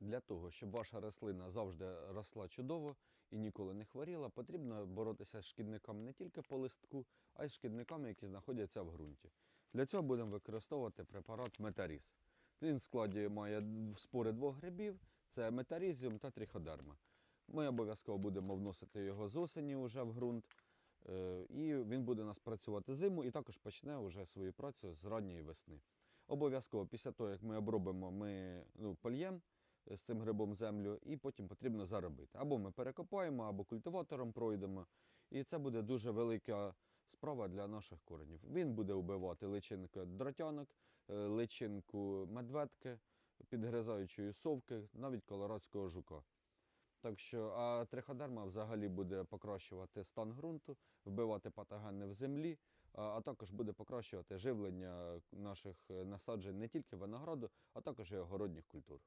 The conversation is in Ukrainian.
Для того, щоб ваша рослина завжди росла чудово і ніколи не хворіла, потрібно боротися з шкідниками не тільки по листку, а й з шкідниками, які знаходяться в ґрунті. Для цього будемо використовувати препарат Метаріз. Він в складі має спори двох грибів: це метарізіум та тріходерма. Ми обов'язково будемо вносити його з осені вже в ґрунт. Е, І він буде у нас працювати зиму і також почне вже свою працю з ранньої весни. Обов'язково після того, як ми обробимо, ми ну, польємо з цим грибом землю, і потім потрібно заробити. Або ми перекопаємо, або культиватором пройдемо. І це буде дуже велика справа для наших коренів. Він буде вбивати личинку дротянок, е, личинку медведки, підгризаючої совки, навіть колорадського жука. Так що, а триходерма взагалі буде покращувати стан ґрунту, вбивати патогени в землі, а, а також буде покращувати живлення наших е, насаджень не тільки винограду, а також і огородніх культур.